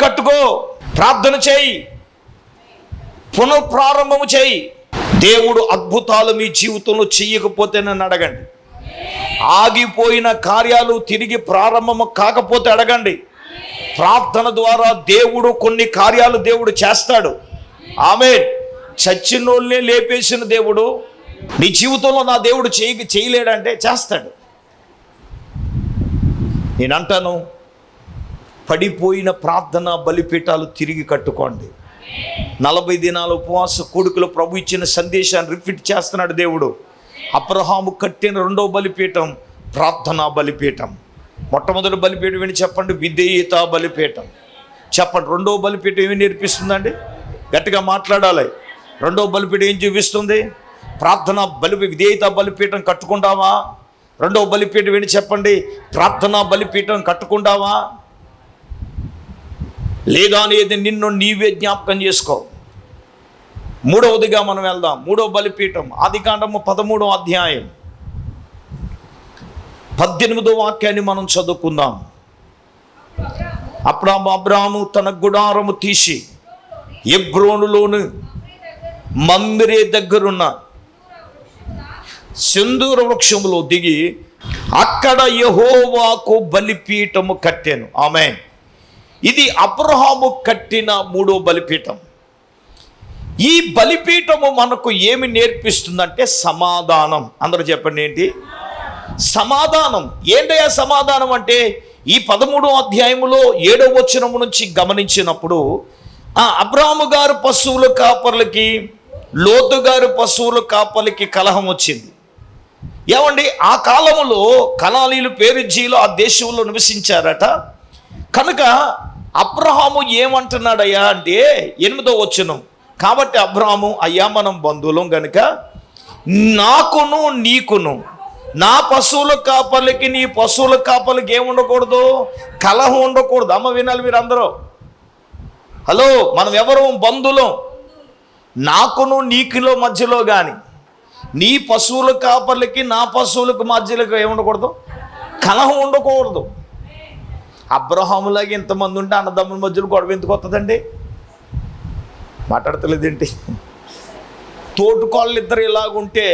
కట్టుకో. ప్రార్థన చేయి. పునఃప్రారంభము చేయి. దేవుడు అద్భుతాలు మీ జీవితంలో చెయ్యకపోతే నన్ను అడగండి. ఆగిపోయిన కార్యాలు తిరిగి ప్రారంభము కాకపోతే అడగండి. ప్రార్థన ద్వారా దేవుడు కొన్ని కార్యాలు దేవుడు చేస్తాడు. ఆమె చచ్చినోళ్ళనే లేపేసిన దేవుడు నీ జీవితంలో నా దేవుడు చేయ చేయలేడంటే చేస్తాడు. నేనంటాను పడిపోయిన ప్రార్థన బలిపీఠాలు తిరిగి కట్టుకోండి. నలభై దినాల ఉపవాస కొడుకులు ప్రభు ఇచ్చిన సందేశాన్ని రిపీట్ చేస్తున్నాడు దేవుడు. అబ్రహాము కట్టిన రెండో బలిపీఠం ప్రార్థనా బలిపీఠం. మొట్టమొదటి బలిపీఠం ఏంటి చెప్పండి? విధేయత బలిపీఠం. చెప్పండి రెండో బలిపీఠం ఏమి నేర్పిస్తుందండి? గట్టిగా మాట్లాడాలి. రెండో బలిపీఠం ఏం చూపిస్తుంది? ప్రార్థన బలి విధేయత బలిపీఠం కట్టుకుంటావా? రెండో బలిపీఠం ఏంటి చెప్పండి? ప్రార్థనా బలిపీఠం కట్టుకుంటావా? లేదా అనేది నిన్ను నీవే జ్ఞాపకం చేసుకో. మూడవదిగా మనం వెళ్దాం. మూడో బలిపీఠం ఆదికాండము పదమూడో అధ్యాయం. పద్దెనిమిదో వాక్యాన్ని మనం చదువుకుందాం. అప్పుడు అబ్రాము తన గుడారము తీసి ఎబ్రోనులోను మందిరే దగ్గరున్న సింధూర వృక్షములో దిగి అక్కడ యహోవాకు బలిపీఠము కట్టాను. ఆమె ఇది అబ్రహాము కట్టిన మూడో బలిపీఠం. ఈ బలిపీఠము మనకు ఏమి నేర్పిస్తుందంటే సమాధానం. అందరూ చెప్పండి ఏంటి? సమాధానం. ఏంటయ్యా సమాధానం అంటే ఈ పదమూడో అధ్యాయములో ఏడో వచనము నుంచి గమనించినప్పుడు ఆ అబ్రాహము గారు పశువుల కాపర్లకి లోతు గారు పశువుల కాపర్లకి కలహం వచ్చింది. ఏమండి? ఆ కాలములో కనాలీలు పేరుజీలు ఆ దేశంలో నివసించారట. కనుక అబ్రహాము ఏమంటున్నాడయ్యా అంటే ఎనిమిదో వచ్చును కాబట్టి అబ్రహాము అయ్యా మనం బంధువులం గనుక నాకును నీకును నా పశువుల కాపర్లకి నీ పశువుల కాపలికి ఏమి ఉండకూడదు? కలహం ఉండకూడదు. అమ్మ వినాలి మీరు అందరూ హలో మనం ఎవరు? బంధువులం. నాకును నీకులో మధ్యలో కానీ నీ పశువుల కాపర్లకి నా పశువులకు మధ్యలోకి ఏమి ఉండకూడదు? కలహం ఉండకూడదు. అబ్రహాములాగా ఇంతమంది ఉంటే అన్నదమ్ముల మధ్యలో గొడవ ఎందుకు వస్తుందండి మాట్లాడతలేదేంటి? తోటుకోళ్ళు ఇద్దరు ఇలాగుంటే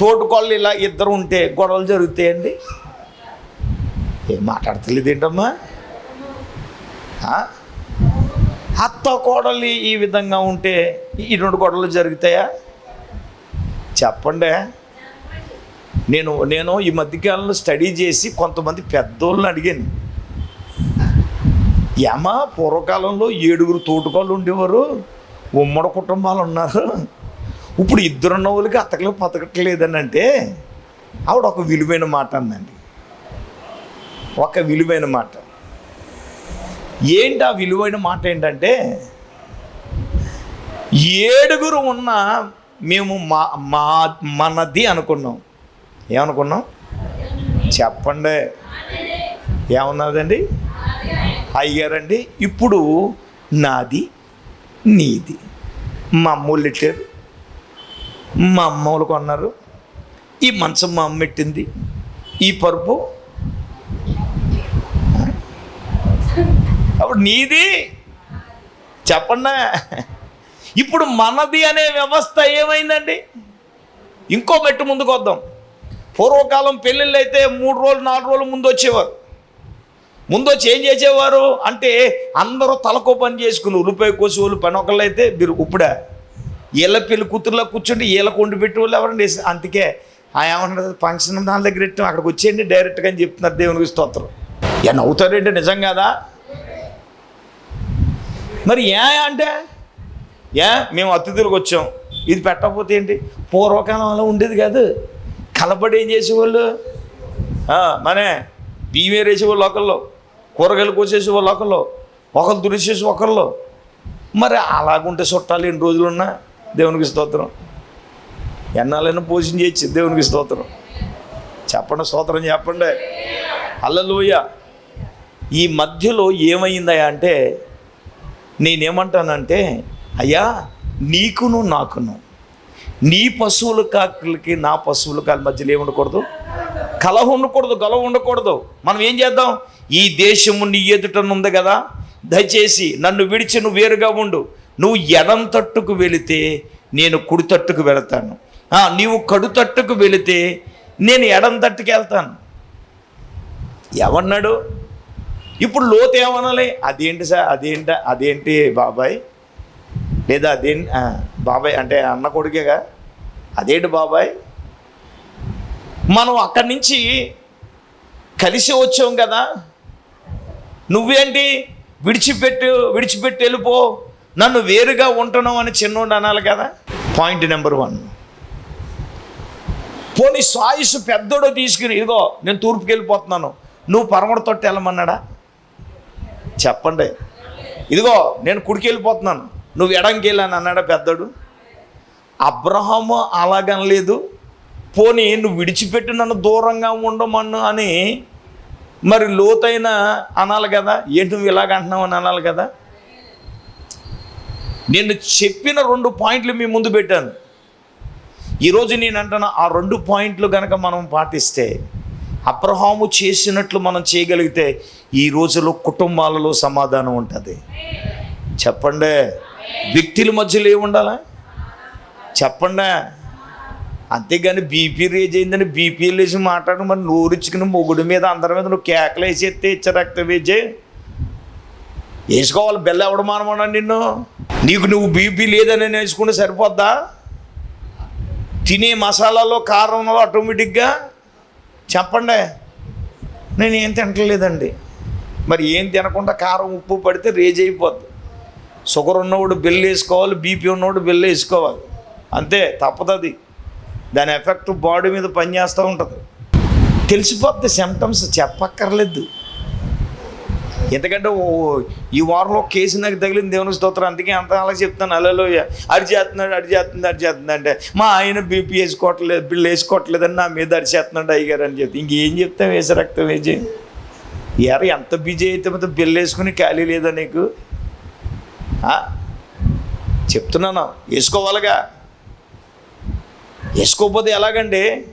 తోటుకోళ్ళు ఇలా ఇద్దరు ఉంటే గొడవలు జరుగుతాయండి? ఏం మాట్లాడతలేదేంటమ్మా? అత్త కోడలు ఈ విధంగా ఉంటే ఈ రెండు గొడవలు జరుగుతాయా? చెప్పండి. నేను నేను ఈ మధ్యకాలంలో స్టడీ చేసి కొంతమంది పెద్దోళ్ళని అడిగాను. ఏమా పూర్వకాలంలో ఏడుగురు తోటకాళ్ళు ఉండేవారు ఉమ్మడి కుటుంబాలు ఉన్నారు. ఇప్పుడు ఇద్దరున్న వాళ్ళకి అతకలు పతకట్లేదని అంటే ఆవిడ ఒక విలువైన మాట అందండి ఒక విలువైన మాట. ఏంటి ఆ విలువైన మాట ఏంటంటే ఏడుగురు ఉన్న మేము మా మా మనది అనుకున్నాం. ఏమనుకున్నాం? చెప్పండి. ఏమన్నదండి అయ్యారండి. ఇప్పుడు నాది నీది. మా అమ్మోళ్ళు పెట్టారు మా అమ్మోళ్ళు కొన్నారు. ఈ మంచం మా అమ్మ పెట్టింది. ఈ పరుపు. అప్పుడు నీది. చెప్పండి. ఇప్పుడు మనది అనే వ్యవస్థ ఏమైందండి? ఇంకో మెట్టు ముందుకు వద్దాం పూర్వకాలం పెళ్ళిళ్ళు అయితే మూడు రోజులు నాలుగు రోజులు ముందు వచ్చేవారు ముందు వచ్చి ఏం చేసేవారు అంటే అందరూ తలకో పని చేసుకుని ఉల్లిపాయ కోసి వాళ్ళు పని ఒకళ్ళు అయితే మీరు ఇప్పుడే. వీళ్ళ పెళ్ళి కూతురులో కూర్చుంటే వీళ్ళకు వండి పెట్టి వాళ్ళు ఎవరండి? అందుకే ఆ ఏమంటారు ఫంక్షన్ దాని దగ్గర పెట్టాం అక్కడికి వచ్చేయండి డైరెక్ట్గా అని చెప్తున్నారు దేవునికి స్తోత్రం. ఏ నవ్వుతారంటే నిజం కదా? మరి ఏ అంటే? ఏ మేము అతిథులకు వచ్చాం. ఇది పెట్టకపోతే ఏంటి? పూర్వకాలంలో ఉండేది కాదు. కలపడి ఏం చేసేవాళ్ళు? మనే బియ్యం వేసేవాళ్ళు ఒకళ్ళు కూరగాయలు కోసేసి వాళ్ళు ఒకళ్ళు ఒకళ్ళు దురిసేసి ఒకళ్ళు. మరి అలాగుంటే చుట్టాలు ఎన్ని రోజులున్నా దేవునికి స్తోత్రం. ఎన్నాళ్ళైనా పోషణ చేయొచ్చు దేవునికి స్తోత్రం. చెప్పండి స్తోత్రం చెప్పండి. అల్లలోయ ఈ మధ్యలో ఏమైందయ్యా అంటే నేనేమంటానంటే అయ్యా నీకును నాకును నీ పశువుల కాకులకి నా పశువుల కాకి మధ్యలో ఏముండకూడదు కలహ ఉండకూడదు గొలవ ఉండకూడదు. మనం ఏం చేద్దాం? ఈ దేశము నీ ఎదుటనుంది కదా? దయచేసి నన్ను విడిచి నువ్వు వేరుగా ఉండు. నువ్వు ఎడం తట్టుకు వెళితే నేను కుడి తట్టుకు వెళతాను. నీవు కడు తట్టుకు వెళితే నేను ఎడం తట్టుకు వెళ్తాను. ఎవన్నాడు? ఇప్పుడు లోతు ఏమనాలి? అదేంటి సార్? అదేంట? అదేంటి బాబాయ్? లేదా అదేంటి బాబాయ్ అంటే అన్న కొడుకేగా? అదేంటి బాబాయ్? మనం అక్కడి నుంచి కలిసి వచ్చాం కదా? నువ్వేంటి? విడిచిపెట్టు విడిచిపెట్టి వెళ్ళిపో. నన్ను వేరుగా ఉంటున్నావు అని చిన్నోడు అనాలి కదా? పాయింట్ నెంబర్ వన్ పోనీ సాయిస్ పెద్దోడు తీసుకుని ఇదిగో నేను తూర్పుకి వెళ్ళిపోతున్నాను. నువ్వు పరమడ తొట్టి వెళ్ళమన్నాడా? చెప్పండి. ఇదిగో నేను కుడికి వెళ్ళిపోతున్నాను. నువ్వు ఎడంకి వెళ్ళాను అన్నాడా పెద్దడు? అబ్రహము అలాగనలేదు. పోనీ నువ్వు విడిచిపెట్టి నన్ను దూరంగా ఉండమన్ను అని మరి లోతైన అనాలి కదా? ఏంటి నువ్వు ఇలాగ అంటున్నావు అని అనాలి కదా? నేను చెప్పిన రెండు పాయింట్లు మీ ముందు పెట్టాను. ఈరోజు నేను అంటున్నా ఆ రెండు పాయింట్లు కనుక మనం పాటిస్తే అబ్రహాము చేసినట్లు మనం చేయగలిగితే ఈ రోజులో కుటుంబాలలో సమాధానం ఉంటుంది. చెప్పండి. వ్యక్తుల మధ్యలో ఏముండాలా చెప్పండి? అంతేగాని బీపీ రేజ్ అయిందని బీపీ వేసి మాట్లాడు మరి నోరుచ్చుకుని మొగుడు మీద అందరి మీద నువ్వు కేకలు వేసి ఎత్తే ఇచ్చే రక్త వేజే. వేసుకోవాలి బెల్ల ఎవడు మానమన్నా నిన్ను? నీకు నువ్వు బీపీ లేదని వేసుకుంటే సరిపోద్దా? తినే మసాలాలో కారంలో ఆటోమేటిక్గా చెప్పండి? నేను ఏం తినట్లేదండి. మరి ఏం తినకుండా కారం ఉప్పు పడితే రేజ్ అయిపోద్ది. షుగర్ ఉన్నవాడు బిల్లు వేసుకోవాలి బీపీ ఉన్నవాడు బిల్లు వేసుకోవాలి. అంతే తప్పదు దాని ఎఫెక్ట్ బాడీ మీద పనిచేస్తూ ఉంటుంది. తెలిసిపోద్ది సిమ్టమ్స్ చెప్పక్కర్లేదు. ఎందుకంటే ఓ ఈ వారంలో కేసు నాకు తగిలింది దేవుని స్తోత్రం అందుకే అంత అలా చెప్తాను అలలో అడి చేస్తున్నాడు అడి చేస్తుంది అడి చేస్తుంది అంటే మా ఆయన బీపీ వేసుకోవట్లేదు బిల్లు వేసుకోవట్లేదని నా మీద అరిచేస్తున్నాడు అయ్యగారు అని చెప్తే ఇంకేం చెప్తాం వేసే రక్తం వేసి. ఎర ఎంత బిజీ అయితే మొత్తం బిల్లు వేసుకుని ఖాళీ లేదా నీకు? చెప్తున్నాను వేసుకోవాలిగా. వేసుకోకపోతే ఎలాగండి?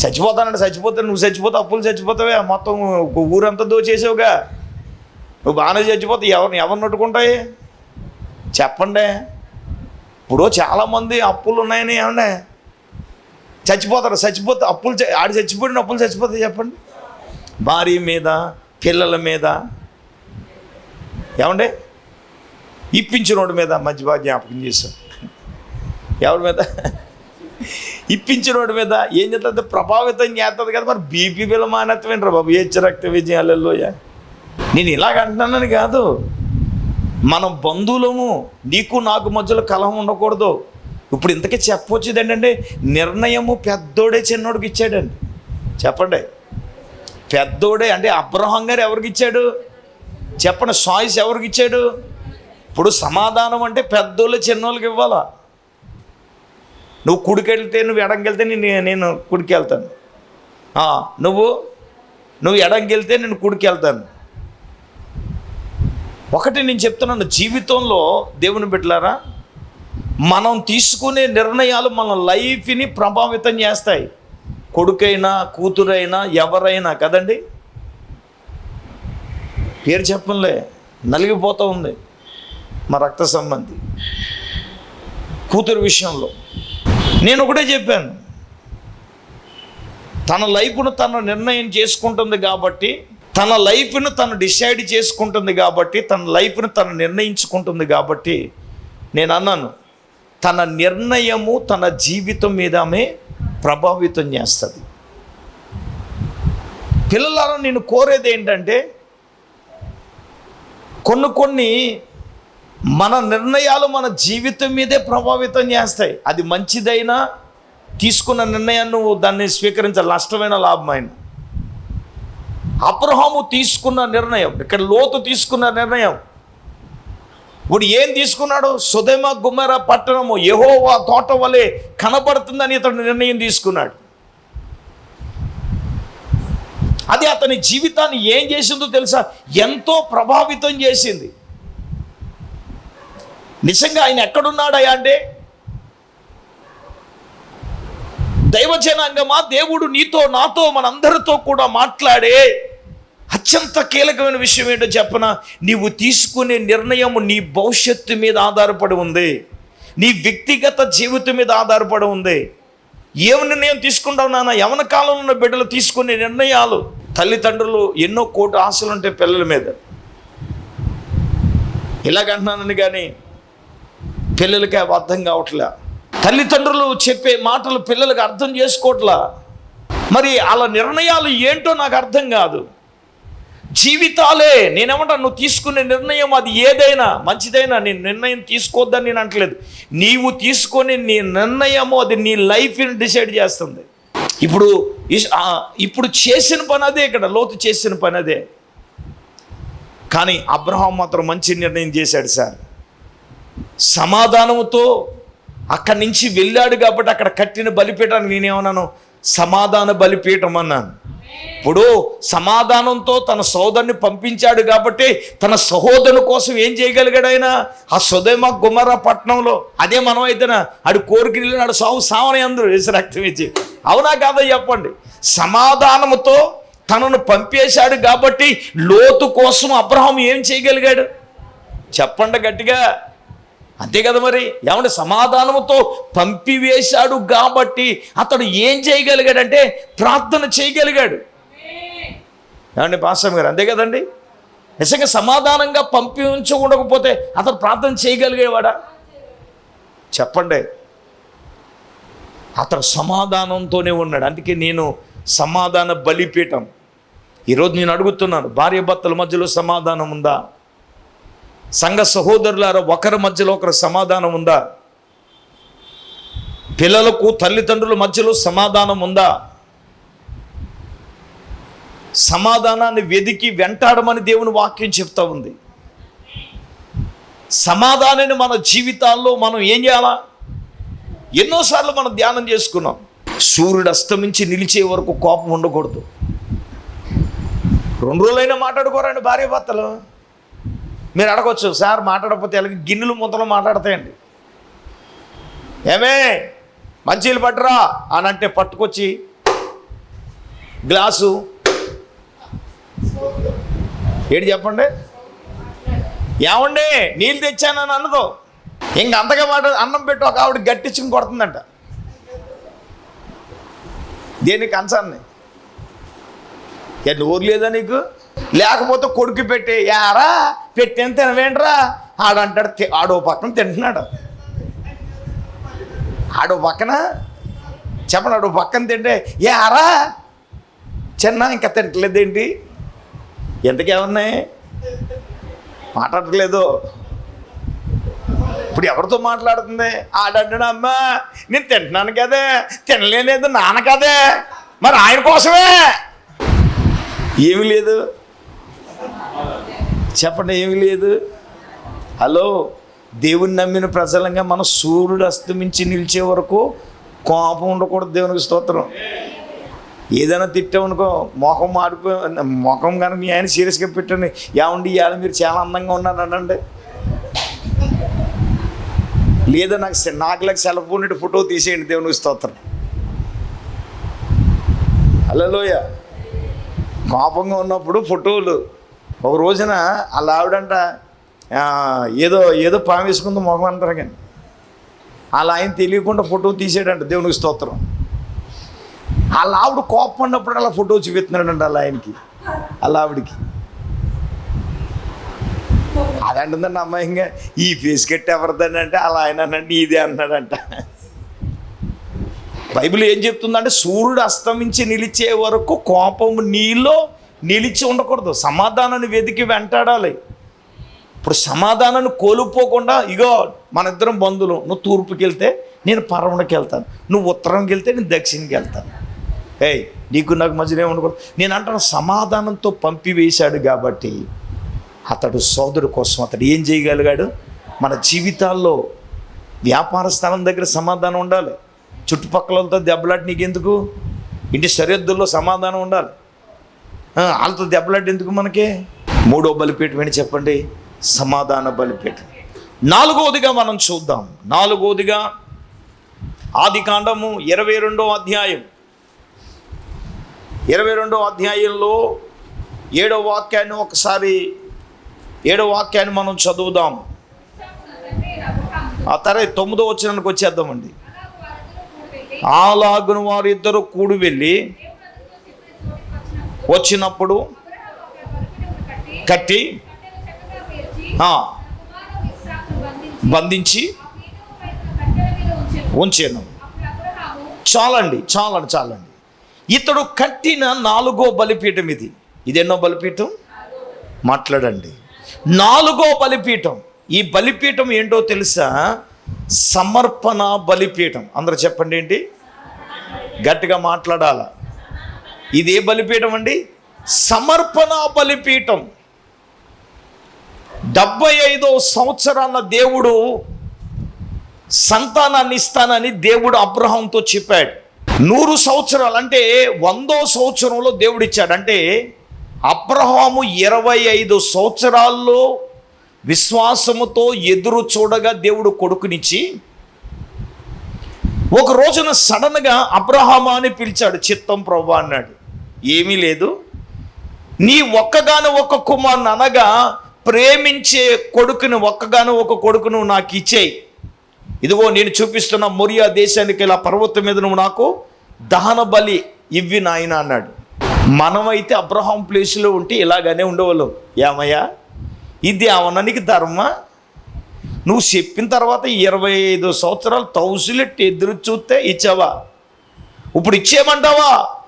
చచ్చిపోతానంటే చచ్చిపోతే నువ్వు చచ్చిపోతే అప్పులు చచ్చిపోతావే మొత్తం ఊరంతా దోచేసావుగా. నువ్వు బాగానే చచ్చిపోతే ఎవరిని ఎవరిని నట్టుకుంటాయి? చెప్పండి. ఇప్పుడు చాలామంది అప్పులు ఉన్నాయని ఏమన్నా? చచ్చిపోతారు చచ్చిపోతే అప్పులు ఆడు చచ్చిపోయిన అప్పులు చచ్చిపోతే చెప్పండి. భార్య మీద పిల్లల మీద. ఏమండి? ఇప్పించినోడి మీద మంచి బాగా జ్ఞాపకం చేశాం. ఎవరి మీద? ఇప్పించినోడి మీద ఏం చేస్తుంది ప్రభావితం చేస్తుంది కదా. మరి బీపీ బిల్ల మానత్వేంట్రా బాబు? ఏ రక్త విజయాలలోయ నేను ఇలాగ అంటున్నానని కాదు. మనం బంధువులము నీకు నాకు మధ్యలో కలహం ఉండకూడదు. ఇప్పుడు ఇంతకీ చెప్పొచ్చేది ఏంటంటే నిర్ణయము పెద్దోడే చిన్నోడికి ఇచ్చాడండి. చెప్పండి. పెద్దోడే అంటే అబ్రహం గారు ఎవరికి ఇచ్చాడు? చెప్పండి సాయిస్ ఎవరికి ఇచ్చాడు? ఇప్పుడు సమాధానం అంటే పెద్దోళ్ళు చిన్నోళ్ళకి ఇవ్వాలా? నువ్వు కుడికెళ్తే నువ్వు ఎడంకెళ్తే నేను నేను కుడికి వెళ్తాను నువ్వు నువ్వు ఎడంకెళ్తే నేను కుడికి వెళ్తాను ఒకటి నేను చెప్తున్నాను జీవితంలో దేవుని బిడ్డలారా మనం తీసుకునే నిర్ణయాలు మన లైఫ్ని ప్రభావితం చేస్తాయి. కొడుకైనా కూతురైనా ఎవరైనా కదండి? పేరు చెప్పంలే నలిగిపోతూ ఉంది. మా రక్త సంబంధి. కూతురు విషయంలో. నేను ఒకటే చెప్పాను. తన లైఫ్ను తన నిర్ణయం చేసుకుంటుంది కాబట్టి తన లైఫ్ను తను డిసైడ్ చేసుకుంటుంది కాబట్టి తన లైఫ్ను తను నిర్ణయించుకుంటుంది కాబట్టి నేను అన్నాను తన నిర్ణయము తన జీవితం మీద ఆమె ప్రభావితం చేస్తుంది. పిల్లలను నేను కోరేది ఏంటంటే కొన్ని కొన్ని మన నిర్ణయాలు మన జీవితం మీదే ప్రభావితం చేస్తాయి. అది మంచిదైనా తీసుకున్న నిర్ణయాన్ని నువ్వు దాన్ని స్వీకరించాలి. నష్టమైన లాభమైన అబ్రహాము తీసుకున్న నిర్ణయం ఇక్కడ లోతు తీసుకున్న నిర్ణయం. ఇప్పుడు ఏం తీసుకున్నాడు? సుధమ గుమ్మర పట్టణము యహోవా తోట వలె కనబడుతుందని ఇతడు నిర్ణయం తీసుకున్నాడు. అది అతని జీవితాన్ని ఏం చేసిందో తెలుసా? ఎంతో ప్రభావితం చేసింది. నిజంగా ఆయన ఎక్కడున్నాడయా అంటే? దైవజనాంగమా? దేవుడు నీతో నాతో మనందరితో కూడా మాట్లాడే అత్యంత కీలకమైన విషయం ఏంటో చెప్పన? నీవు తీసుకునే నిర్ణయం నీ భవిష్యత్తు మీద ఆధారపడి ఉంది. నీ వ్యక్తిగత జీవితం మీద ఆధారపడి ఉంది. ఏమి నిర్ణయం తీసుకుంటావు నాన్న? యవన కాలంలో ఉన్న బిడ్డలు తీసుకునే నిర్ణయాలు తల్లిదండ్రులు ఎన్నో కోటి ఆశలు ఉంటాయి పిల్లల మీద. ఇలాగంటున్నానని కానీ పిల్లలకి అవి అర్థం కావట్లే? తల్లిదండ్రులు చెప్పే మాటలు పిల్లలకు అర్థం చేసుకోవట్లా? మరి అలా నిర్ణయాలు ఏంటో నాకు అర్థం కాదు. జీవితాలే నేనేమంటా నువ్వు తీసుకునే నిర్ణయం అది ఏదైనా మంచిదైనా నీ నిర్ణయం తీసుకోవద్దని నేను అంటలేదు. నీవు తీసుకొని నీ నిర్ణయము అది నీ లైఫ్ని డిసైడ్ చేస్తుంది. ఇప్పుడు ఇప్పుడు చేసిన పని అదే ఇక్కడ లోతు చేసిన పని అదే. కానీ అబ్రహాం మాత్రం మంచి నిర్ణయం చేశాడు సార్. సమాధానంతో అక్కడి నుంచి వెళ్ళాడు కాబట్టి అక్కడ కట్టిన బలిపీఠానికి నేనేమన్నాను? సమాధాన బలిపీఠం అన్నాను. ఇప్పుడు సమాధానంతో తన సోదరుని పంపించాడు కాబట్టి తన సహోదరుని కోసం ఏం చేయగలిగాడు ఆయన? ఆ సుధేమ గుమర పట్టణంలో. అదే మనం అయితేనా? ఆడు కోరికలు నాడు సావు సావని అందరూ వేసి రక్తం ఇచ్చి. అవునా కాదా చెప్పండి? సమాధానముతో తనను పంపేశాడు కాబట్టి లోతు కోసం అబ్రహం ఏం చేయగలిగాడు? చెప్పండి గట్టిగా. అంతే కదా మరి? ఏమంటే సమాధానంతో పంపివేశాడు కాబట్టి అతడు ఏం చేయగలిగాడంటే ప్రార్థన చేయగలిగాడు. ఏమండి పాస్వామి గారు అంతే కదండి? నిజంగా సమాధానంగా పంపించకుండకపోతే అతను ప్రార్థన చేయగలిగేవాడా? చెప్పండి. అతను సమాధానంతోనే ఉన్నాడు. అందుకే నేను సమాధాన బలిపీఠం. ఈరోజు నేను అడుగుతున్నాను భార్య భర్తల మధ్యలో సమాధానం ఉందా? సంఘ సహోదరులారా ఒకరి మధ్యలో ఒకరు సమాధానం ఉందా? పిల్లలకు తల్లిదండ్రుల మధ్యలో సమాధానం ఉందా? సమాధానాన్ని వెదికి వెంటాడమని దేవుని వాక్యం చెప్తా ఉంది. సమాధానాన్ని మన జీవితాల్లో మనం ఏం చేయాలా? ఎన్నోసార్లు మనం ధ్యానం చేసుకున్నాం. సూర్యుడు అస్తమించి నిలిచే వరకు కోపం ఉండకూడదు. రెండు రోజులైనా మాట్లాడుకోరండి భార్య భర్తలు మీరు అడగొచ్చు సార్ మాట్లాడకపోతే ఎలాగ గిన్నెలు ముద్దలు మాట్లాడతాయండి. ఏమే మంచీలు పట్టురా అని అంటే పట్టుకొచ్చి గ్లాసు. ఏంటి చెప్పండి? ఏమండి నీళ్ళు తెచ్చానని అన్నదో ఇంక అంతగా మాట అన్నం పెట్టి ఒక ఆవిడ గట్టించుకుని కొడుతుందంట. దేనికి కంచాన్ని ఏ నోరు లేదా నీకు? లేకపోతే కొడుకు పెట్టి యారా? పెట్టేం తినవేంట్రా? ఆడంటాడు "తి- ఆడో పక్కన తింటున్నాడు. ఆడో పక్కన? చెప్పండి ఆడో పక్కన తింటే యారా? చిన్న ఇంకా తింటలేదేంటి? ఎంతకేమున్నాయి మాట్లాడట్లేదు. ఇప్పుడు ఎవరితో మాట్లాడుతుంది? ఆడంటాడు అమ్మా నేను తింటున్నాను కదే. తినలేదు నాన్న కదే. మరి ఆయన కోసమే. ఏమి లేదు. చెప్పండి ఏమి లేదు. హలో దేవుని నమ్మిన ప్రజలంగా మనం సూర్యుడు అస్తమించి నిలిచే వరకు కోపం ఉండకూడదు దేవునికి స్తోత్రం. ఏదైనా తిట్టామనుకో మొఖం మాడిపో ముఖం కనుక మీ ఆయన సీరియస్గా పెట్టండి. ఏమండి ఇవాళ మీరు చాలా అందంగా ఉన్నారు అనండి. లేదా నాకు సె- నాకులకు సెల్ ఫోన్ ఫోటో తీసేయండి దేవునికి స్తోత్రం. హలోయ కోపంగా ఉన్నప్పుడు ఫోటోలు ఒక రోజున అలా ఆవిడంట ఏదో ఏదో పాము వేసుకుందో మొహం అంటారు కానీ. అలా ఆయన తెలియకుండా ఫోటో తీసాడంట దేవునికి స్తోత్రం. వాళ్ళ ఆవిడ కోపం ఉన్నప్పుడు అలా ఫోటో చూపిస్తున్నాడంట అలా ఆయనకి అలా ఆవిడికి అదంటుందండి అమ్మాయి ఇంకా ఈ ఫేస్ కట్ ఎవరిదని అంటే అలా ఆయన అనండి ఇదే అన్నాడంట. బైబిల్ ఏం చెప్తుందంటే సూర్యుడు అస్తమించి నిలిచే వరకు కోపం నీలో నిలిచి ఉండకూడదు. సమాధానాన్ని వెతికి వెంటాడాలి. ఇప్పుడు సమాధానాన్ని కోల్పోకుండా ఇగో మన ఇద్దరం బంధువులు నువ్వు తూర్పుకి వెళ్తే నేను పరమణకి వెళ్తాను. నువ్వు ఉత్తరంకి వెళ్తే నేను దక్షిణకి వెళ్తాను. ఏయ్ నీకు నాకు మధ్యనే ఉండకూడదు. నేను అంటాను సమాధానంతో పంపివేశాడు కాబట్టి అతడు సోదరు కోసం అతడు ఏం చేయగలిగాడు? మన జీవితాల్లో వ్యాపార స్థలం దగ్గర సమాధానం ఉండాలి. చుట్టుపక్కలతో దెబ్బలాట నీకెందుకు? ఇంటి సరిహద్దుల్లో సమాధానం ఉండాలి. వాళ్ళతో దెబ్బలాంటి ఎందుకు మనకి? మూడో బలిపీఠం ఏంటి చెప్పండి? సమాధాన బలిపీఠం. నాలుగవదిగా మనం చూద్దాం. నాలుగవదిగా ఆది కాండము ఇరవై రెండో అధ్యాయం. ఇరవై రెండో అధ్యాయంలో ఏడో వాక్యాన్ని ఒకసారి ఏడో వాక్యాన్ని మనం చదువుదాం. ఆ తర్వాత తొమ్మిదో వచ్చినానికి వచ్చేద్దామండి. అలాగున వారు ఇద్దరు కూడి వెళ్ళి వచ్చినప్పుడు కట్టి బంధించి ఉంచాను. చాలండి చాలండి చాలండి. ఇతడు కట్టిన నాలుగో బలిపీఠం ఇది. ఇదెన్నో బలిపీఠం? మాట్లాడండి. నాలుగో బలిపీఠం. ఈ బలిపీఠం ఏంటో తెలుసా? సమర్పణ బలిపీఠం. అందరు చెప్పండి ఏంటి? గట్టిగా మాట్లాడాల? ఇది ఏ బలిపీఠం అండి. సమర్పణ బలిపీఠం. డెబ్బై ఐదో సంవత్సరాల దేవుడు సంతానాన్ని ఇస్తానని దేవుడు అబ్రహంతో చెప్పాడు. నూరు సంవత్సరాలు అంటే వందో సంవత్సరంలో దేవుడు ఇచ్చాడు అంటే అబ్రహాము ఇరవై ఐదు సంవత్సరాల్లో విశ్వాసముతో ఎదురు చూడగా దేవుడు కొడుకునిచ్చి ఒక రోజున సడన్గా అబ్రహామా అని పిలిచాడు. చిత్తం ప్రభా అన్నాడు. ఏమీ లేదు. నీ ఒక్కగాను ఒక కుమారుని అనగా ప్రేమించే కొడుకుని ఒక్కగాను ఒక కొడుకును నాకు ఇచ్చేయి. ఇదిగో నేను చూపిస్తున్న మొరియా దేశానికి ఇలా పర్వతం మీద నువ్వు నాకు దహన బలి ఇవ్వి నాయన అన్నాడు. మనమైతే అబ్రహాం ప్లేస్లో ఉంటే ఇలాగనే ఉండేవాళ్ళం. ఏమయ్యా? ఇది అవనానికి ధర్మ? నువ్వు చెప్పిన తర్వాత ఇరవై ఐదు సంవత్సరాలు తౌసులెట్టి ఎదురు చూస్తే ఇచ్చావా? ఇప్పుడు ఇచ్చేయమంటావా?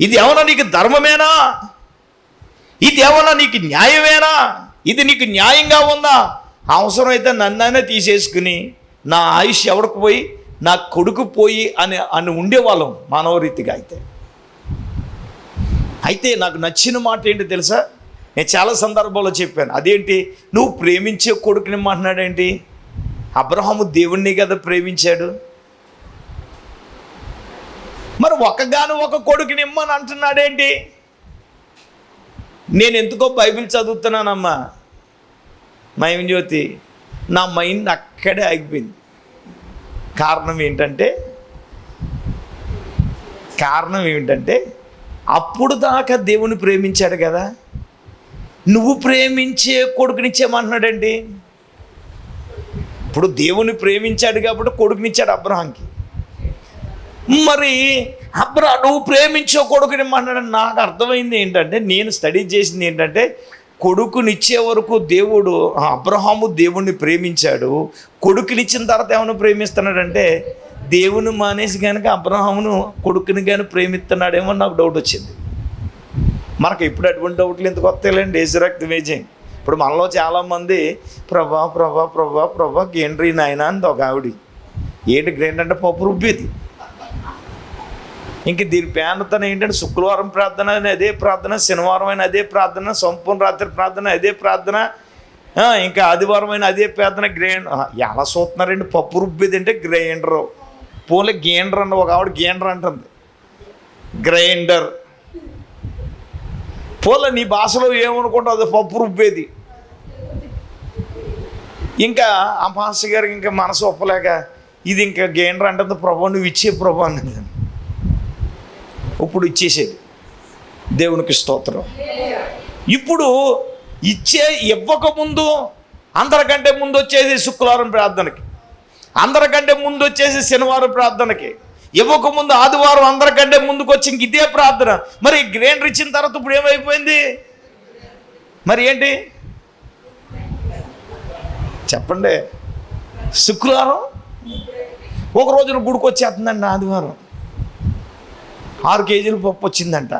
ఇది ఏమన్నా నీకు ధర్మమేనా? ఇది ఏమన్నా నీకు న్యాయమేనా? ఇది నీకు న్యాయంగా ఉందా? అవసరమైతే నన్నైనా తీసేసుకుని నా ఆయుష్ ఎవరికి పోయి నా కొడుకు పోయి అని అని ఉండేవాళ్ళం మానవరీతిగా అయితే. అయితే నాకు నచ్చిన మాట ఏంటి తెలుసా? నేను చాలా సందర్భాల్లో చెప్పాను. అదేంటి? నువ్వు ప్రేమించే కొడుకుని మాట్లాడేంటి అబ్రహాము దేవుణ్ణి కదా ప్రేమించాడు. మరి ఒకగాను ఒక కొడుకుని ఇమ్మని అంటున్నాడేంటి? నేను ఎందుకో బైబిల్ చదువుతున్నానమ్మా మయం జ్యోతి నా మైండ్ అక్కడే ఆగిపోయింది. కారణం ఏంటంటే కారణం ఏమిటంటే అప్పుడు దాకా దేవుని ప్రేమించాడు కదా. నువ్వు ప్రేమించే కొడుకునిచ్చేమంటున్నాడండి ఇప్పుడు దేవుని ప్రేమించాడు కాబట్టి కొడుకునిచ్చాడు అబ్రహాంకి. మరి అబ్రా నువ్వు ప్రేమించే కొడుకుని అన్నాడు నాకు అర్థమైంది ఏంటంటే నేను స్టడీ చేసింది ఏంటంటే కొడుకునిచ్చే వరకు దేవుడు అబ్రహాము దేవుణ్ణి ప్రేమించాడు. కొడుకునిచ్చిన తర్వాత ఏమైనా ప్రేమిస్తున్నాడంటే దేవుని మానేసి కనుక అబ్రహామును కొడుకుని కానీ ప్రేమిస్తున్నాడేమో నాకు డౌట్ వచ్చింది. మనకు ఇప్పుడు అటువంటి డౌట్లు ఎందుకు వస్తాయిలేండి? ఏసురక్తి వేజింగ్ ఇప్పుడు మనలో చాలామంది ప్రభా ప్రభా ప్రభా ప్రభా గేండ్రీ నాయన అంది ఒక ఆవిడ. ఏంటి గ్రైండ్ అంటే పప్పు రుబ్బేది? ఇంక దీని పేనతన ఏంటంటే శుక్రవారం ప్రార్థన అని అదే ప్రార్థన శనివారం అయిన అదే ప్రార్థన సంపూర్ణ రాత్రి ప్రార్థన అదే ప్రార్థన ఇంకా ఆదివారం అయిన అదే ప్రార్థన గ్రైండ్ ఎలా చూస్తున్నారండి? పప్పు రుబ్బేది అంటే గ్రైండరు. పోలే గ్రైండర్ అండి ఒక ఆవిడ గ్రైండర్ అంటుంది. గ్రైండర్. పోలే నీ భాషలో ఏమనుకుంటావు? అది పప్పు రుబ్బేది. ఇంకా ఆ మాస్టర్ గారికి ఇంకా మనసు ఒప్పలేక ఇది ఇంకా గేండర్ అంటుంది ప్రభా నువ్వు ఇచ్చే ప్రభా నేను ఇప్పుడు ఇచ్చేసేది. దేవునికి స్తోత్రం. ఇప్పుడు ఇచ్చే ఇవ్వకముందు అందరికంటే ముందు వచ్చేది శుక్రవారం ప్రార్థనకి. అందరికంటే ముందు వచ్చేసి శనివారం ప్రార్థనకి. ఇవ్వకముందు ఆదివారం అందరికంటే ముందుకు వచ్చి ఇంక ఇదే ప్రార్థన. మరి గ్రైండర్ ఇచ్చిన తర్వాత ఇప్పుడు ఏమైపోయింది? మరి ఏంటి? చెప్పండి. శుక్రవారం? ఒక రోజున గుడికి వచ్చేస్తుందండి ఆదివారం. ఆరు కేజీలు పప్పు వచ్చిందంట.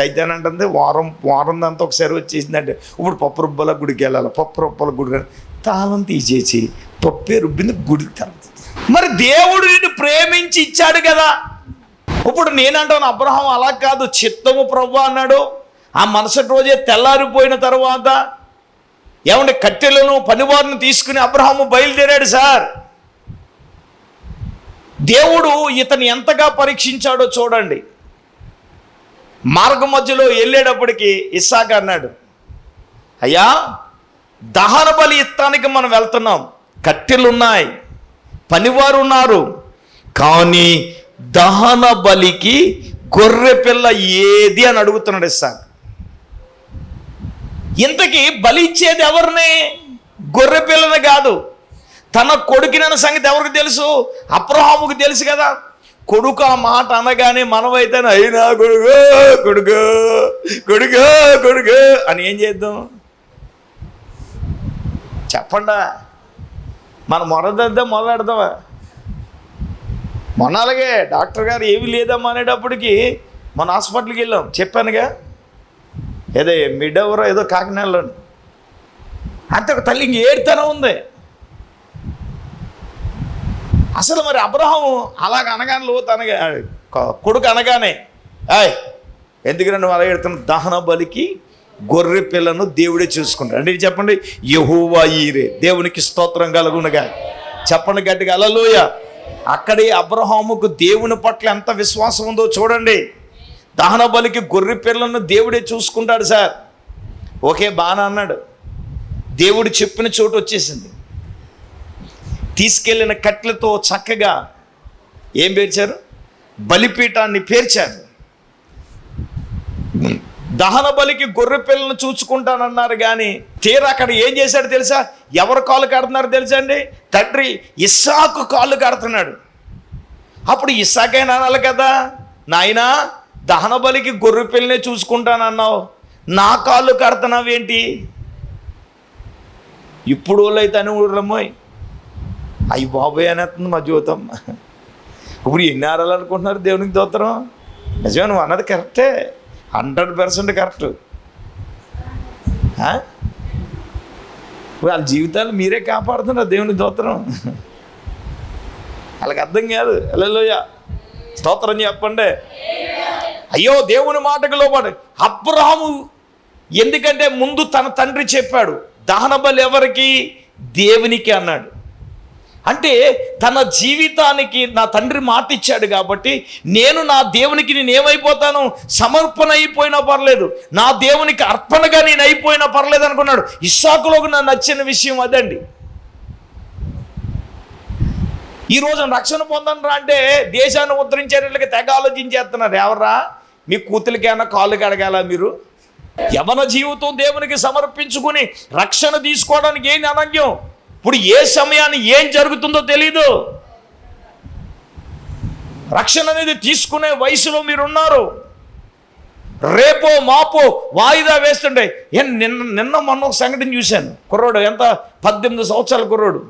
చైతన్య అంటే వారం వారం దాంతో ఒకసారి వచ్చేసిందంటే. ఇప్పుడు పప్పు రుబ్బల గుడికి వెళ్ళాలి. పప్పు రుబ్బల గుడికి తాళం తీసేసి పప్పే రుబ్బింది గుడికి తరలి మరి దేవుడు నిన్ను ప్రేమించి ఇచ్చాడు కదా. ఇప్పుడు నేనంటాను అబ్రహం అలా కాదు. చిత్తము ప్రభు అన్నాడు. ఆ మరుసటి రోజే తెల్లారిపోయిన తర్వాత ఏమంటే కట్టెలను పనివారిని తీసుకుని అబ్రహాము బయలుదేరాడు సార్. దేవుడు ఇతను ఎంతగా పరీక్షించాడో చూడండి. మార్గ మధ్యలో వెళ్ళేటప్పటికి ఇస్సాక్ అన్నాడు అయ్యా దహన బలి ఇత్తానికి మనం వెళ్తున్నాం. కట్టెలు ఉన్నాయి పనివారు ఉన్నారు కానీ దహన బలికి గొర్రె పిల్ల ఏది అని అడుగుతున్నాడు ఇస్సాక్. ఇంతకీ బలి ఇచ్చేది ఎవరిని? గొర్రె పిల్లని కాదు. తన కొడుకినన్న సంగతి ఎవరికి తెలుసు? అప్రహాముకు తెలుసు కదా. కొడుకు ఆ మాట అనగానే మనమైతే అయినా కొడుకు కొడుకు కొడుకు కొడుకు అని ఏం చేద్దాం? చెప్పండా. మన మొరదద్దాం మొదలెడదామా మొన్న అలాగే డాక్టర్ గారు ఏమీ లేదమ్మా అనేటప్పటికి మన హాస్పిటల్కి వెళ్ళాం. చెప్పానుగా ఏదో మిడ్ ఎవరో ఏదో కాకినాడలో అంతే ఒక తల్లి ఇంక ఏడుతూనే ఉంది. అసలు మరి అబ్రహం అలాగ అనగానే లోతు అనగా కొడుకు అనగానే ఆయ్ ఎందుకంటే నువ్వు అలా ఎడుతున్న దహన బలికి గొర్రె పిల్లను దేవుడే చూసుకుంటాడు. అంటే చెప్పండి యహోవా ఈరే దేవునికి స్తోత్రం కలుగునగా. చెప్పండి గట్టిగా అలలోయ అక్కడే అబ్రహాముకు దేవుని పట్ల ఎంత విశ్వాసం ఉందో చూడండి. దహన బలికి గొర్రె పిల్లను దేవుడే చూసుకుంటాడు సార్. ఓకే బాగా అన్నాడు. దేవుడు చెప్పిన చోటు వచ్చేసింది. తీసుకెళ్ళిన కట్లతో చక్కగా ఏం పేర్చారు? బలిపీఠాన్ని పేర్చారు. దహన బలికి గొర్రె పిల్లను చూచుకుంటానన్నారు కానీ తీరా అక్కడ ఏం చేశాడు తెలుసా? ఎవరు కాళ్ళు కడుతున్నారు తెలుసా అండి? తండ్రి ఇస్సాకు కాళ్ళు కడుతున్నాడు. అప్పుడు ఇస్సాకైనా అనాలి కదా? నాయనా దహన బలికి గొర్రె పిల్లనే చూసుకుంటానన్నావు నా కాళ్ళు కడుతున్నావేంటి? ఇప్పుడు వాళ్ళు అయితే అని అయ్యి బాబోయ్ అనేస్తుంది మా జీవితం. ఇప్పుడు ఎన్ని ఆరాలు అనుకుంటున్నారు దేవునికి దోత్రం నిజమే నువ్వు అన్నది కరెక్టే. Hundred percent correct. వాళ్ళ జీవితాలు మీరే కాపాడుతున్నారు దేవుని దోత్రం వాళ్ళకి అర్థం కాదు. అల్లెలోయ స్తోత్రం చెప్పండి. అయ్యో దేవుని మాటకు లోబడి. అబ్రహాము ఎందుకంటే ముందు తన తండ్రి చెప్పాడు దహన బలి ఎవరికి? దేవునికి అన్నాడు. అంటే తన జీవితానికి నా తండ్రి మాట ఇచ్చాడు కాబట్టి నేను నా దేవునికి నేను ఏమైపోతాను? సమర్పణ అయిపోయినా పర్లేదు. నా దేవునికి అర్పణగా నేను అయిపోయినా పర్లేదు అనుకున్నాడు. ఇస్సాకులోకి నాకు నచ్చిన విషయం అదండి. ఈ రోజు రక్షణ పొందనరా అంటే దేశాన్ని ఉద్ధరించేటట్లుగా తెగ ఆలోచించేస్తున్నారు. ఎవర్రా? మీ కూతురికైనా కాళ్ళు కడగాల మీరు? యవన జీవితం దేవునికి సమర్పించుకుని రక్షణ తీసుకోవడానికి ఏం అనంగ్యం ఇప్పుడు ఏ సమయాన్ని ఏం జరుగుతుందో తెలీదు. రక్షణ అనేది తీసుకునే వయసులో మీరున్నారు. రేపో మాపో వాయిదా వేస్తుండే. ఏం నిన్న నిన్న మొన్న ఒక సంఘటన చూశాను. కుర్రోడు ఎంత? పద్దెనిమిది సంవత్సరాల కుర్రోడు.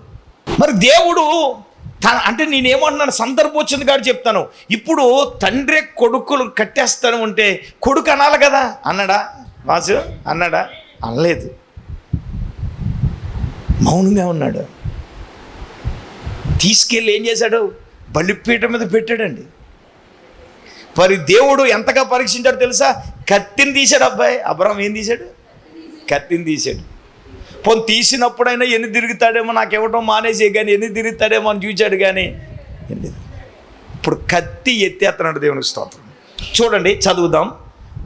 మరి దేవుడు తన అంటే నేనేమంటున్నాను? సందర్భం వచ్చింది కాబట్టి చెప్తాను. ఇప్పుడు తండ్రి కొడుకులు కట్టేస్తాను అంటే కొడుకు అనాలి కదా? అన్నాడా? వాసు అన్నాడా? అనలేదు. మౌనంగా ఉన్నాడు. తీసుకెళ్ళి ఏం చేశాడు? బలిపీఠం మీద పెట్టాడండి. మరి దేవుడు ఎంతగా పరీక్షించాడు తెలుసా? కత్తిని తీశాడు అబ్బాయి. అబ్రహం ఏం తీశాడు? కత్తిని తీశాడు. పోనీ తీసినప్పుడైనా ఎన్ని తిరుగుతాడేమో నాకు ఇవ్వడం మానేసే కానీ ఎన్ని తిరుగుతాడేమో అని చూచాడు కానీ ఇప్పుడు కత్తి ఎత్తేస్తున్నాడు దేవునికి స్తోత్రం. చూడండి చదువుదాం.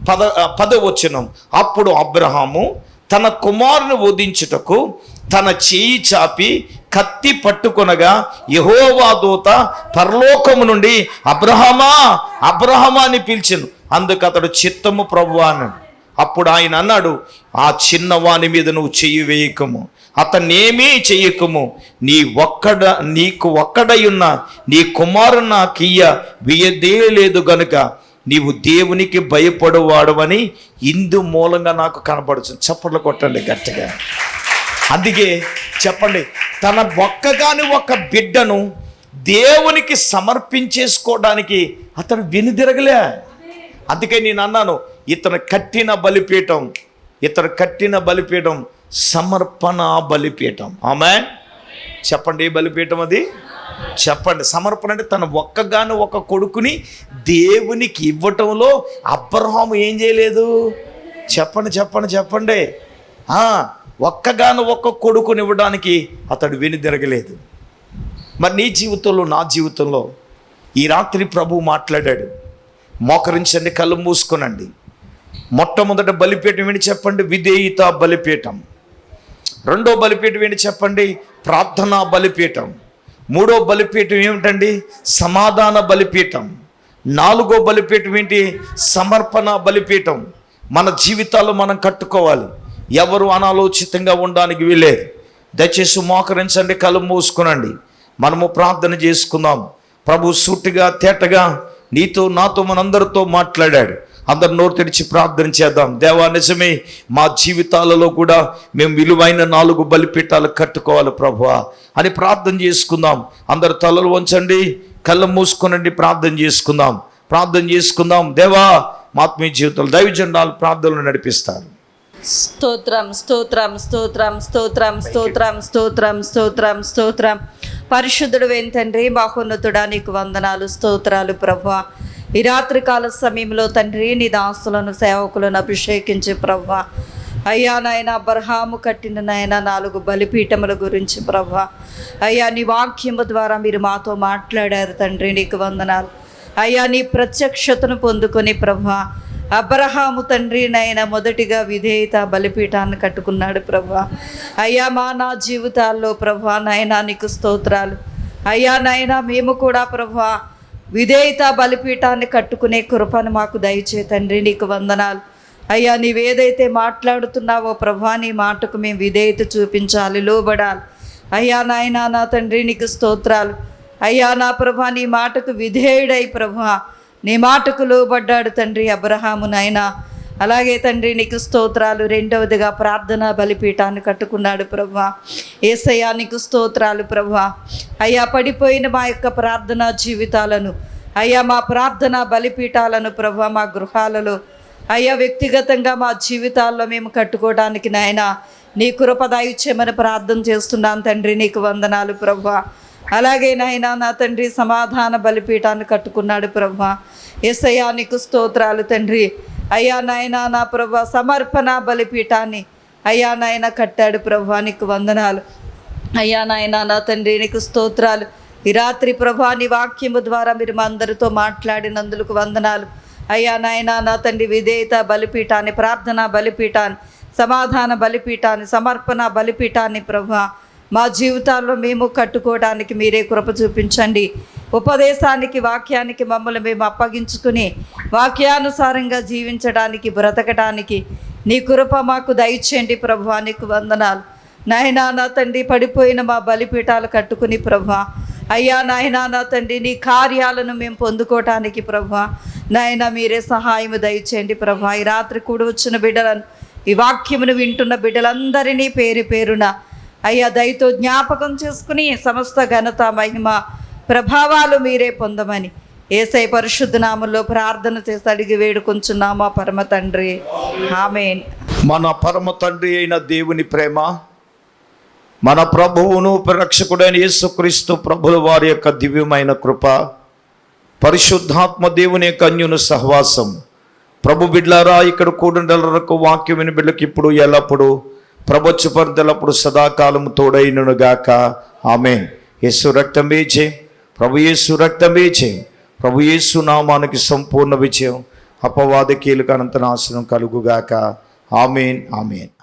పద పదవచనం అప్పుడు అబ్రహాము తన కుమారుని వధించుటకు తన చేయి చాపి కత్తి పట్టుకొనగా యహోవా దూత పరలోకము నుండి అబ్రహమా అబ్రహమా అని పిలిచాను. అందుకు అతడు చిత్తము ప్రభు అన్నాడు. అప్పుడు ఆయన అన్నాడు ఆ చిన్నవాని మీద నువ్వు చెయ్యి వేయకము అతన్నేమీ చెయ్యకము. నీ ఒక్కడ నీకు ఒక్కడయున్న నీ కుమారు నాకియ్య వియదే లేదు గనుక నీవు దేవునికి భయపడువాడవని ఇందు మూలంగా నాకు కనబడుతుంది చప్పట్లు కొట్టండి గట్టిగా. అందుకే చెప్పండి తన ఒక్కగాని ఒక బిడ్డను దేవునికి సమర్పించేసుకోవడానికి అతను వెనుదిరగలే. అందుకే నేను అన్నాను ఇతను కట్టిన బలిపీఠం ఇతను కట్టిన బలిపీఠం సమర్పణ బలిపీఠం. ఆమె చెప్పండి ఏ బలిపీఠం అది? చెప్పండి సమర్పణ అంటే తన ఒక్కగాను ఒక కొడుకుని దేవునికి ఇవ్వటంలో అబ్రహాము ఏం చేయలేదు? చెప్పండి చెప్పండి చెప్పండి. ఒక్కగాను ఒక్క కొడుకుని ఇవ్వడానికి అతడు వెనుదిరగలేదు. మరి నీ జీవితంలో నా జీవితంలో ఈ రాత్రి ప్రభు మాట్లాడాడు. మోకరించండి కళ్ళు మూసుకునండి. మొట్టమొదట బలిపీఠం ఏంటి చెప్పండి విధేయత బలిపీఠం. రెండో బలిపీఠం ఏంటి చెప్పండి ప్రార్థనా బలిపీఠం. మూడో బలిపీఠం ఏమిటండి? సమాధాన బలిపీఠం. నాలుగో బలిపీఠం ఏంటి? సమర్పణ బలిపీఠం. మన జీవితాలు మనం కట్టుకోవాలి. ఎవరు అనాలోచితంగా ఉండడానికి వీలేదు దయచేసి మోకరించండి కళ్ళు మూసుకునండి. మనము ప్రార్థన చేసుకుందాం. ప్రభు సూటిగా తేటగా నీతో నాతో మనందరితో మాట్లాడాడు. అందరు నోరు తెరిచి ప్రార్థన చేద్దాం. దేవా నిజమే మా జీవితాలలో కూడా మేము విలువైన నాలుగు బలిపీఠాలు కట్టుకోవాలి ప్రభువా అని ప్రార్థన చేసుకుందాం. అందరు తలలు వంచండి కళ్ళు మూసుకునండి ప్రార్థన చేసుకుందాం. ప్రార్థన చేసుకుందాం. దేవా మా ఆత్మీయ జీవితంలో దైవజెండాలు ప్రార్థనలు నడిపిస్తారు. స్తోత్రం స్తోత్రం స్తోత్రం స్తోత్రం స్తోత్రం స్తోత్రం స్తోత్రం స్తోత్రం. పరిశుద్ధుడు తండ్రి బాహోన్నతుడా నీకు వందనాలు స్తోత్రాలు ప్రభా ఈ రాత్రి కాల సమయంలో తండ్రి నీ దాసులను సేవకులను అభిషేకించి ప్రభా అయ్యా నాయన బర్హాము కట్టిన నాయన నాలుగు బలిపీఠముల గురించి ప్రభా అయ్యా నీ వాక్యము ద్వారా మీరు మాతో మాట్లాడారు తండ్రి నీకు వందనాలు. అయ్యా నీ ప్రత్యక్షతను పొందుకొని ప్రభా అబ్రహాము తండ్రి నాయన మొదటిగా విధేయత బలిపీఠాన్ని కట్టుకున్నాడు ప్రభా. అయ్యా మా నా జీవితాల్లో ప్రభా నాయనా నీకు స్తోత్రాలు. అయ్యా నాయనా మేము కూడా ప్రభా విధేయత బలిపీఠాన్ని కట్టుకునే కృపను మాకు దయచే తండ్రి నీకు వందనాలు. అయ్యా నీవేదైతే మాట్లాడుతున్నావో ప్రభా నీ మాటకు మేము విధేయత చూపించాలి లోబడాలి. అయ్యా నాయనా నా తండ్రి నీకు స్తోత్రాలు. అయ్యా నా ప్రభా నీ మాటకు విధేయుడై ప్రభా. నీ మాటకు లోబడ్డాడు తండ్రి అబ్రహాము నాయనా. అలాగే తండ్రి నీకు స్తోత్రాలు. రెండవదిగా ప్రార్థన బలిపీఠాన్ని కట్టుకున్నాడు ప్రభా ఏసయ్యా నీకు స్తోత్రాలు ప్రభు అయ్యా పడిపోయిన మా యొక్క ప్రార్థనా జీవితాలను అయ్యా మా ప్రార్థన బలిపీఠాలను ప్రభు మా గృహాలలో అయ్యా వ్యక్తిగతంగా మా జీవితాల్లో మేము కట్టుకోవడానికి నాయన నీ కృప దయచేయమని ప్రార్థన చేస్తున్నాను తండ్రి. నీకు వందనాలు ప్రభా అలాగే నాయన నా తండ్రి సమాధాన బలిపీఠాన్ని కట్టుకున్నాడు ప్రభా. ఎసయ్యా నీకు స్తోత్రాలు తండ్రి. అయ్యా నాయన నా ప్రభు సమర్పణ బలిపీఠాన్ని అయ్యా నాయన కట్టాడు ప్రభా నీకు వందనాలు. అయ్యా నాయన నా తండ్రి నీకు స్తోత్రాలు. ఈ రాత్రి ప్రభా నీ వాక్యము ద్వారా మీరు మా అందరితో మాట్లాడినందుకు వందనాలు. అయ్యా నాయన నా తండ్రి విధేయత బలిపీఠాన్ని ప్రార్థన బలిపీఠాన్ని సమాధాన బలిపీఠాన్ని సమర్పణ బలిపీఠాన్ని ప్రభా మా జీవితాల్లో మేము కట్టుకోవడానికి మీరే కృప చూపించండి. ఉపదేశానికి వాక్యానికి మమ్మల్ని మేము అప్పగించుకుని వాక్యానుసారంగా జీవించడానికి బ్రతకడానికి నీ కృప మాకు దయచేయండి ప్రభా నీకు వందనాలు. నాయనా నా తండ్రి పడిపోయిన మా బలిపీఠాలు కట్టుకుని ప్రభా అయ్యా నాయనా నా తండ్రి నీ కార్యాలను మేము పొందుకోవటానికి ప్రభా నాయన మీరే సహాయం దయచేయండి ప్రభా ఈ రాత్రి కూడి వచ్చిన బిడ్డలను ఈ వాక్యమును వింటున్న బిడ్డలందరినీ పేరు పేరున అయ్యా దయతో జ్ఞాపకం చేసుకుని సమస్త ఘనత మహిమ ప్రభావాలు మీరే పొందమని ఏసై పరిశుద్ధ నామంలో ప్రార్థన చేసి అడిగి వేడుకొంచున్నామా పరమ తండ్రి. ఆమెన్. మన పరమ తండ్రి అయిన దేవుని ప్రేమ మన ప్రభువును రక్షకుడైన యేసుక్రీస్తు ప్రభుల వారి యొక్క దివ్యమైన కృప పరిశుద్ధాత్మ దేవుని యొక్క అన్యును సహవాసం. ప్రభు బిడ్లారా ఇక్కడ కూడండలకు వాక్యం విని బిడ్డకి ఇప్పుడు ఎల్లప్పుడూ ప్రభొచ్చు పరిదలప్పుడు సదాకాలము తోడైనను గాక. ఆమె యేసు రక్తం వేచే. ప్రభు యేసు రక్తం వేచే. ప్రభు యేసు నామానికి సంపూర్ణ విజయం అపవాద కీలక అనంత నాశనం కలుగుగాక. Amen amen.